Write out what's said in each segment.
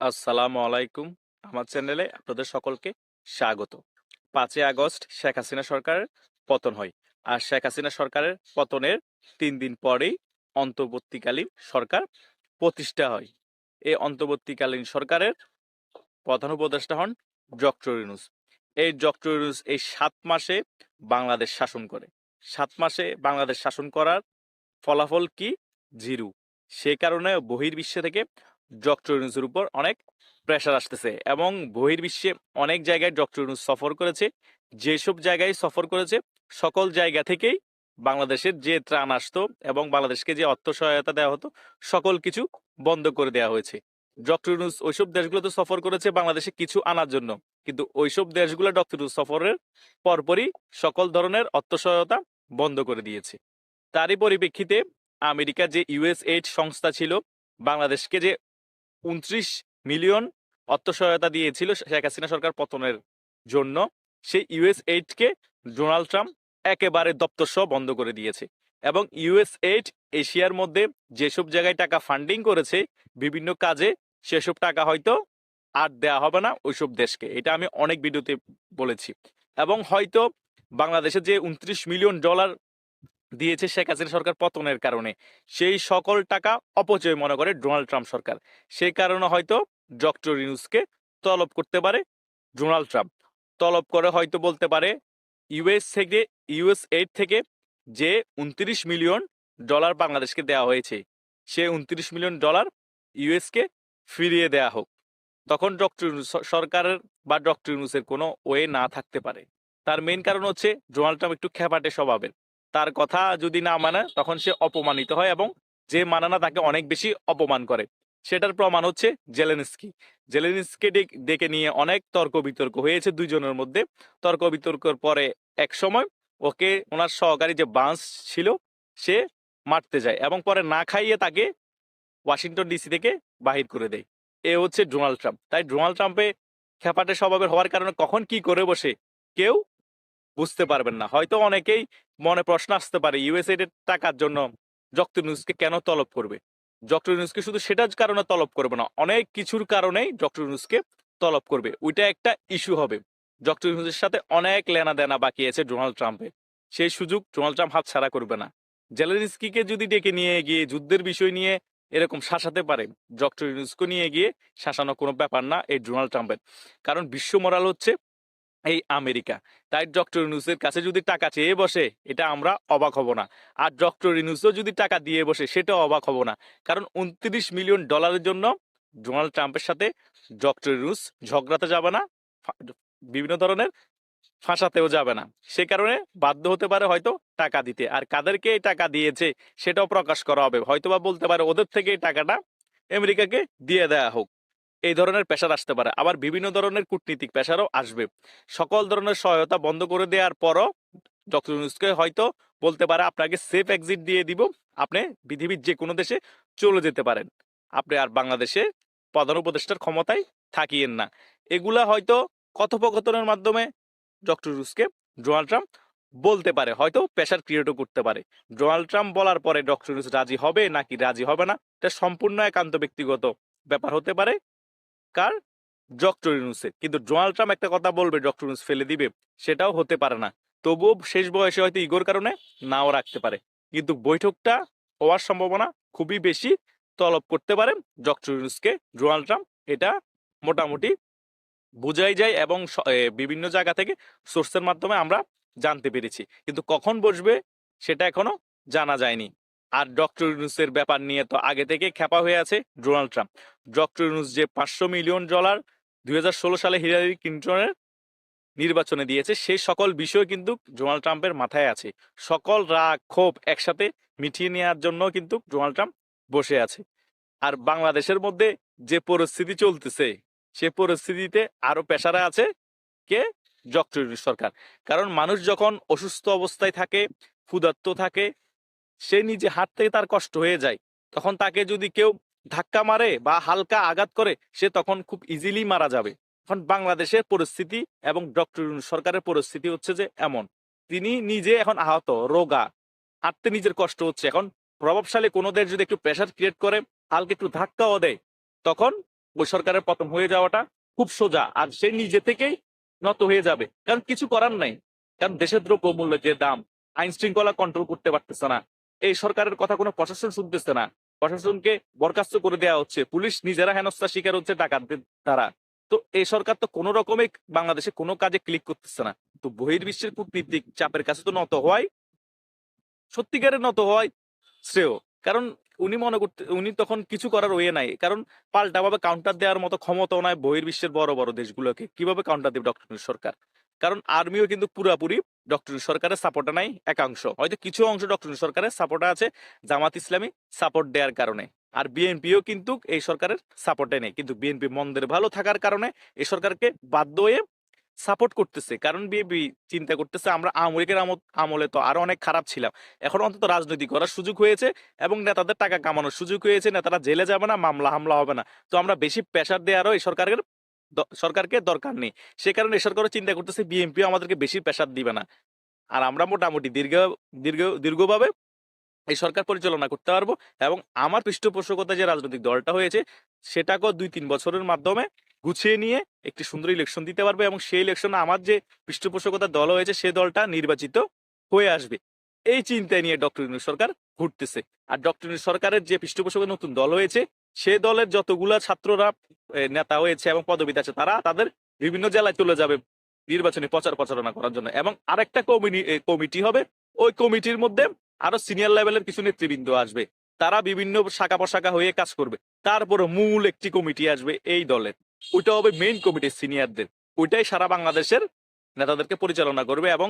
আসসালামু আলাইকুম আমার চ্যানেলে আপনাদের সকলকে স্বাগত। পাঁচই আগস্ট শেখ হাসিনা সরকারের পতন হয়। আর শেখ হাসিনা সরকারের পতনের তিন দিন পরেই অন্তর্বর্তীকালীন সরকার প্রতিষ্ঠা হয়। এই অন্তর্বর্তীকালীন সরকারের প্রধান উপদেষ্টা হন ডক্টর ইউনুস। এই ডক্টর ইউনুস এই সাত মাসে বাংলাদেশ শাসন করে। সাত মাসে বাংলাদেশ শাসন করার ফলাফল কি? জিরু। সে কারণে বহির্বিশ্ব থেকে ডক্টর ইউনুসের উপর অনেক প্রেশার আসতেছে এবং বহির্বিশ্বে অনেক জায়গায় ডক্টর ইউনুস সফর করেছে। যেসব জায়গায় সফর করেছে, সকল জায়গা থেকেই বাংলাদেশের যে ত্রাণ আসতো এবং বাংলাদেশকে যে অর্থ সহায়তা দেওয়া হতো, সকল কিছু বন্ধ করে দেওয়া হয়েছে। ডক্টর ইউনুস ওইসব দেশগুলোতে সফর করেছে বাংলাদেশে কিছু আনার জন্য। কিন্তু ওইসব দেশগুলো ডক্টর ইউনুস সফরের পরপরই সকল ধরনের অর্থ সহায়তা বন্ধ করে দিয়েছে। তারই পরিপ্রেক্ষিতে আমেরিকা যে ইউএস এইড সংস্থা ছিল, বাংলাদেশকে যে উনত্রিশ মিলিয়ন অর্থ সহায়তা দিয়েছিল শেখ হাসিনা সরকার পতনের জন্য। সেই ইউএস এইডকে ডোনাল্ড ট্রাম্প একেবারে দপ্তর সহ বন্ধ করে দিয়েছে এবং ইউএস এইড এশিয়ার মধ্যে যেসব জায়গায় টাকা ফান্ডিং করেছে, বিভিন্ন কাজে সেসব টাকা হয়তো আর দেয়া হবে না ওইসব দেশকে। এটা আমি অনেক ভিডিওতে বলেছি। এবং হয়তো বাংলাদেশে যে উনত্রিশ মিলিয়ন ডলার দিয়েছে শেখ হাসিনা সরকার পতনের কারণে। সেই সকল টাকা অপচয় মনে করে ডোনাল্ড ট্রাম্প সরকার। সেই কারণে হয়তো ডক্টর ইউনুসকে তলব করতে পারে ডোনাল্ড ট্রাম্প। তলব করে হয়তো বলতে পারে, ইউএস থেকে, ইউএস এইড থেকে যে উনত্রিশ মিলিয়ন ডলার বাংলাদেশকে দেওয়া হয়েছে, সে উনত্রিশ মিলিয়ন ডলার ইউএসকে ফিরিয়ে দেয়া হোক। তখন ডক্টর সরকারের বা ডক্টর ইউনুসের কোনো ওয়ে না থাকতে পারে। তার মেইন কারণ হচ্ছে ডোনাল্ড ট্রাম্প একটু খেপাটে স্বভাবের। তার কথা যদি না মানে তখন সে অপমানিত হয় এবং যে মানে না, তাকে অনেক বেশি অপমান করে। সেটার প্রমাণ হচ্ছে জেলেনস্কি। জেলেনস্কি ডেকে নিয়ে অনেক তর্ক বিতর্ক হয়েছে দুইজনের মধ্যে। তর্ক বিতর্কের পরে এক সময় ওকে ওনার সহকারী যে বাঁশ ছিল, সে মারতে যায় এবং পরে না খাইয়ে তাকে ওয়াশিংটন ডিসি থেকে বাহির করে দেয়। এ হচ্ছে ডোনাল্ড ট্রাম্প। তাই ডোনাল্ড ট্রাম্পে খেপাটে স্বভাবের হওয়ার কারণে কখন কি করে বসে, কেউ বুঝতে পারবেন না। হয়তো অনেকেই মনে প্রশ্ন আসতে পারে ইউএসএড এর টাকার জন্য ডক্টর নিউজকে কেন তলব করবে? ডক্টর নিউজকে শুধু সেটার কারণে তলব করবে না, অনেক কিছুর কারণেই ডক্টর নিউজকে তলব করবে। ওইটা একটা ইস্যু হবে। ডক্টর নিউজের সাথে অনেক লেনা দেনা বাকি আছে ডোনাল্ড ট্রাম্পের সেই সুযোগ ডোনাল্ড ট্রাম্প হাত ছাড়া করবে না। জেলেনস্কিকে যদি ডেকে নিয়ে গিয়ে যুদ্ধের বিষয় নিয়ে এরকম শাসাতে পারে ডক্টর ইউনুসকে নিয়ে গিয়ে শাসানো কোনো ব্যাপার না এই ডোনাল্ড ট্রাম্পের। কারণ বিশ্ব মোরাল হচ্ছে এই আমেরিকা। তাই ডক্টর ইউনুসের কাছে যদি টাকা চেয়ে বসে, এটা আমরা অবাক হব না। আর ডক্টর ইউনুসও যদি টাকা দিয়ে বসে, সেটাও অবাক হব না। কারণ উনত্রিশ মিলিয়ন ডলারের জন্য ডোনাল্ড ট্রাম্পের সাথে ডক্টর ইউনুস ঝগড়াতে যাবে না বিভিন্ন ধরনের ফাঁসাতেও যাবে না। সে কারণে বাধ্য হতে পারে হয়তো টাকা দিতে। আর কাদেরকে এই টাকা দিয়েছে, সেটাও প্রকাশ করা হবে। হয়তোবা বলতে পারে ওদের থেকে এই টাকাটা আমেরিকাকে দিয়ে দেয়া হোক। এই ধরনের পেশার আসতে পারে। আবার বিভিন্ন ধরনের কূটনীতিক পেশারও আসবে। সকল ধরনের সহায়তা বন্ধ করে দেওয়ার পরও ডক্টর ইউনুসকে হয়তো বলতে পারে, আপনাকে সেফ এক্সিট দিয়ে দিব। আপনি পৃথিবীর যে কোনো দেশে চলে যেতে পারেন। আপনি আর বাংলাদেশে প্রধান উপদেষ্টার ক্ষমতায় থাকিয়েন না। এগুলা হয়তো কথোপকথনের মাধ্যমে ডক্টর ইউনুসকে ডোনাল্ড ট্রাম্প বলতে পারে। হয়তো প্রেশার ক্রিয়েটও করতে পারে। ডোনাল্ড ট্রাম্প বলার পরে ডক্টর ইউনুস রাজি হবে নাকি রাজি হবে না, এটা সম্পূর্ণ একান্ত ব্যক্তিগত ব্যাপার হতে পারে। কার? ডক্টর ইউনুসের। কিন্তু ডোনাল্ড ট্রাম্প একটা কথা বলবে, ডক্টর ইউনুস ফেলে দিবে, সেটাও হতে পারে না। তবুও শেষ বয়সে হয়তো ইগোর কারণে নাও রাখতে পারে। কিন্তু বৈঠকটা হওয়ার সম্ভাবনা খুবই বেশি। তলব করতে পারে ডক্টর ইউনুসকে। ডোনাল্ড ট্রাম্প এটা মোটামুটি বোঝাই যায় এবং বিভিন্ন জায়গা থেকে সোর্সের মাধ্যমে আমরা জানতে পেরেছি। কিন্তু কখন বসবে সেটা এখনও জানা যায়নি। আর ডক্টর ইউনুসের ব্যাপার নিয়ে তো আগে থেকে খ্যাপা হয়ে আছে ডোনাল্ড ট্রাম্প। ডক্টর যে পাঁচশো মিলিয়ন ডলার দুই হাজার ষোলো সালে হিলারি ক্লিন্টনের নির্বাচনে দিয়েছে সেই সকল বিষয় কিন্তু ডোনাল্ড ট্রাম্পের মাথায় আছে। সকল রাগ, ক্ষোভ একসাথে মিটিয়ে নেওয়ার জন্য কিন্তু ডোনাল্ড ট্রাম্প বসে আছে। আর বাংলাদেশের মধ্যে যে পরিস্থিতি চলতেছে, সে পরিস্থিতিতে আরও পেশারা আছে কে? ডক্টর সরকার। কারণ মানুষ যখন অসুস্থ অবস্থায় থাকে, ক্ষুধার্ত থাকে, সে নিজে থেকে তার কষ্ট হয়ে যায়। তখন তাকে যদি কেউ ধাক্কা মারে বা হালকা আঘাত করে, সে তখন খুব ইজিলি মারা যাবে। এখন বাংলাদেশের পরিস্থিতি এবং ডক্টর সরকারের পরিস্থিতি হচ্ছে যে এমন। তিনি নিজে এখন আহত, রোগা। হাঁটতে নিজের কষ্ট হচ্ছে। এখন প্রভাবশালী কোনো দেশ যদি একটু প্রেশার ক্রিয়েট করে, হালকা একটু ধাক্কাও দেয়, তখন ওই সরকারের পতন হয়ে যাওয়াটা খুব সোজা। আর সে নিজে থেকেই নত হয়ে যাবে। কারণ কিছু করার নাই। কারণ দেশের দ্রব্যমূল্যের যে দাম আইন শৃঙ্খলা কন্ট্রোল করতে পারতেছে না। এই সরকারের কথা কোনো প্রশাসন শুনতেছে না। প্রশাসনকে বরখাস্ত করে দেওয়া হচ্ছে। পুলিশ নিজেরা হেনস্থা শিকার হচ্ছে ডাকাতদের দ্বারা। তো এই সরকার তো কোনো রকমে বাংলাদেশে কোনো কাজে ক্লিক করতেছে না। তো বহির্বিশ্বের কূটনীতিক চাপের কাছে তো নত হওয়াই সত্যিকারের নত হয় শ্রেয়। কারণ উনি মনে করতে, উনি তখন কিছু করার ওয়ে নাই। কারণ পাল্টাভাবে কাউন্টার দেওয়ার মতো ক্ষমতাও নাই বহির্বিশ্বের বড় বড় দেশগুলোকে। কীভাবে কাউন্টার দেবে ডক্টর সরকার? কারণ আর্মিও কিন্তু পুরাপুরি ডক্টর সরকারের সাপোর্টে নাই, একাংশ। হয়তো কিছু অংশ ডক্টর সরকারের সাপোর্টে আছে, জামাত ইসলামী সাপোর্ট দেওয়ার কারণে। আর বিএনপিও কিন্তু এই সরকারের সাপোর্টে নেই। কিন্তু বিএনপি মন্দের ভালো থাকার কারণে এই সরকারকে বাধ্য হয়ে সাপোর্ট করতেছে। কারণ বিএনপি চিন্তা করতেছে, আমরা আওয়ামী লীগের আমলে তো আরও অনেক খারাপ ছিলাম। এখন অন্তত রাজনীতি করার সুযোগ হয়েছে এবং নেতাদের টাকা কামানোর সুযোগ হয়েছে, নেতারা জেলে যাবে না, মামলা হামলা হবে না। তো আমরা বেশি প্রেশার দেওয়ারও এই সরকারের সরকারকে দরকার নেই। সে কারণে সরকারও চিন্তা করতেছে, বিএনপিও আমাদেরকে বেশি প্রেশার দিবে না। আর আমরা মোটামুটি দীর্ঘ দীর্ঘ, দীর্ঘভাবে এই সরকার পরিচালনা করতে পারব এবং আমার পৃষ্ঠপোষকতা যে রাজনৈতিক দলটা হয়েছে, সেটাকেও দুই তিন বছরের মাধ্যমে গুছিয়ে নিয়ে একটি সুন্দর ইলেকশন দিতে পারবে এবং সেই ইলেকশনে আমার যে পৃষ্ঠপোষকতার দল হয়েছে, সে দলটা নির্বাচিত হয়ে আসবে। এই চিন্তায় নিয়ে ডক্টর সরকার ঘুরতেছে। আর ডক্টর সরকারের যে পৃষ্ঠপোষকের নতুন দল হয়েছে সে দলের যতগুলা ছাত্ররা নেতা হয়েছে এবং পদবিতে আছে, তারা তাদের বিভিন্ন জেলায় চলে যাবে নির্বাচনী প্রচার প্রচারণা করার জন্য। এবং আরেকটা কমিটি হবে, ওই কমিটির মধ্যে আরও সিনিয়র লেভেলের কিছু নেতৃবৃন্দ আসবে। তারা বিভিন্ন শাখা প্রশাখা হয়ে কাজ করবে। তারপরে মূল একটি কমিটি আসবে এই দলের। ওইটা হবে মেইন কমিটি সিনিয়রদের ওইটাই সারা বাংলাদেশের নেতাদেরকে পরিচালনা করবে এবং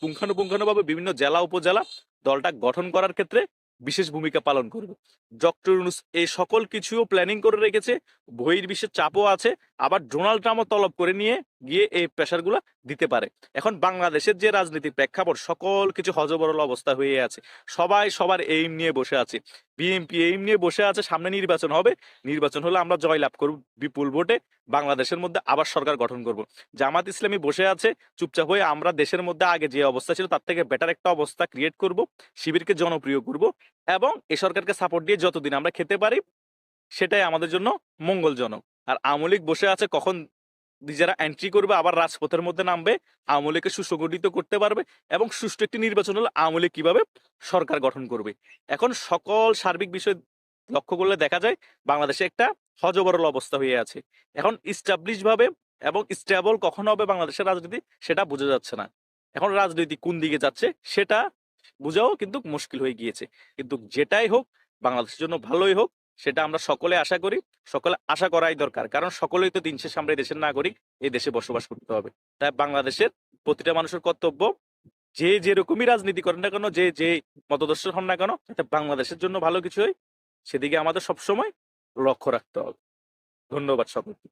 পুঙ্খানুপুঙ্খানুভাবে বিভিন্ন জেলা, উপজেলা দলটা গঠন করার ক্ষেত্রে বিশেষ ভূমিকা পালন করবে। ডক্টর ইউনূস এই সকল কিছুও প্ল্যানিং করে রেখেছে বহির্বিশ্বের চাপও আছে, আবার ডোনাল্ড ট্রাম্পও তলব করে নিয়ে গিয়ে এই প্রেশারগুলো দিতে পারে। এখন বাংলাদেশের যে রাজনীতির প্রেক্ষাপট, সকল কিছু হজবরল অবস্থা হয়ে আছে। সবাই সবার এইম নিয়ে বসে আছে। বিএনপি এইম নিয়ে বসে আছে, সামনে নির্বাচন হবে। নির্বাচন হলে আমরা জয়লাভ করব বিপুল ভোটে। বাংলাদেশের মধ্যে আবার সরকার গঠন করব। জামাত ইসলামী বসে আছে, চুপচাপ হয়ে আমরা দেশের মধ্যে আগে যে অবস্থা ছিল তার থেকে বেটার একটা অবস্থা ক্রিয়েট করব, শিবিরকে জনপ্রিয় করব এবং এ সরকারকে সাপোর্ট দিয়ে যতদিন আমরা খেতে পারি, সেটাই আমাদের জন্য মঙ্গলজনক। আর আওয়ামী লীগ বসে আছে কখন নিজেরা এন্ট্রি করবে, আবার রাজপথের মধ্যে নামবে, আওয়ামী লীগকে সুসংগঠিত করতে পারবে এবং সুষ্ঠু একটি নির্বাচন হলে আওয়ামী লীগ কীভাবে সরকার গঠন করবে। এখন সকল সার্বিক বিষয় লক্ষ্য করলে দেখা যায় বাংলাদেশে একটা হজবরল অবস্থা হয়ে আছে। এখন ভাবে এবং স্টেবল কখন হবে বাংলাদেশের রাজনীতি সেটা বোঝা যাচ্ছে না। এখন রাজনীতি কোন দিকে যাচ্ছে সেটা বোঝাও কিন্তু মুশকিল হয়ে গিয়েছে। কিন্তু যেটাই হোক, বাংলাদেশের জন্য ভালোই হোক, সেটা আমরা সকলে আশা করি, সকলে আশা করাই দরকার। কারণ সকলেই তো দিন এই দেশের নাগরিক, এই দেশে বসবাস করতে হবে। তাই বাংলাদেশের প্রতিটা মানুষের কর্তব্য, যে যেরকমই রাজনীতি করেন না কেন, যে যে মতদর্শ হন না কেন বাংলাদেশের জন্য ভালো কিছু হয় সেদিকে আমাদের সবসময় লক্ষ্য রাখতে হবে। ধন্যবাদ সকলকে।